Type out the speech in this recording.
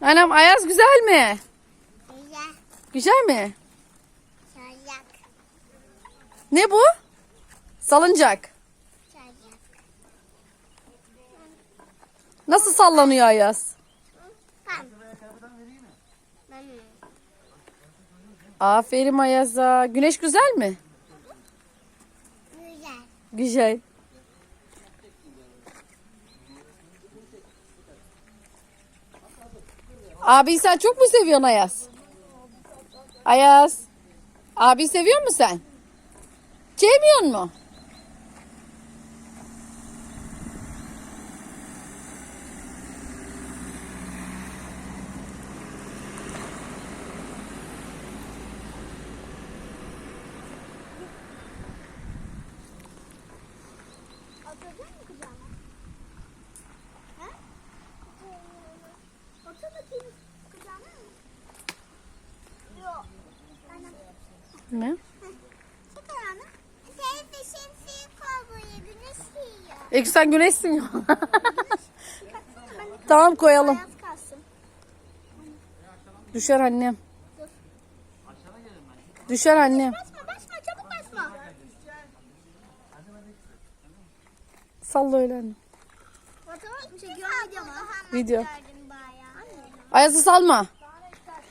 Anam Ayaz güzel mi? Güzel. Güzel mi? Çayak. Ne bu? Salıncak. Çayak. Nasıl sallanıyor Ayaz? Pam. Aferin Ayaz'a. Güneş güzel mi? güzel. Güzel. Abi sen çok mu seviyorsun Ayaz? Ayaz. Abi seviyor musun sen? Sevmiyor mu? Oturacak mı kucağıma? Yiyor. E sen güneşsin ya. Tamam koyalım. Düşer annem. Düşer annem. Basma basma çabuk basma. Salla öyle anne. Fotoğraf mı çekiyor video. Ayaz'ı salma.